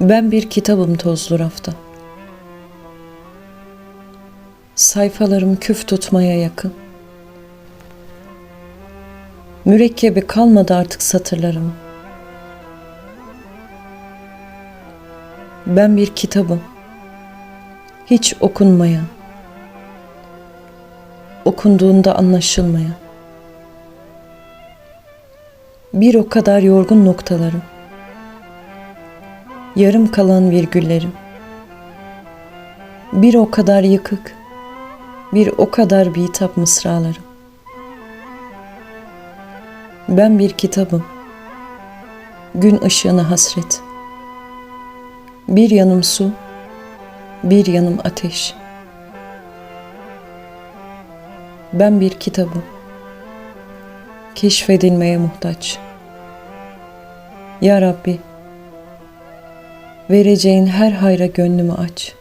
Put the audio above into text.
Ben bir kitabım tozlu rafta. Sayfalarım küf tutmaya yakın. Mürekkebi kalmadı artık satırlarımın. Ben bir kitabım. Hiç okunmayan. Okunduğunda anlaşılmayan. Bir o kadar yorgun noktalarım. Yarım kalan virgüllerim. Bir o kadar yıkık. Bir o kadar bitap mısralarım. Ben bir kitabım. Gün ışığına hasret. Bir yanım su, bir yanım ateş. Ben bir kitabım. Keşfedilmeye muhtaç. Ya Rabbi, vereceğin her hayra gönlümü aç.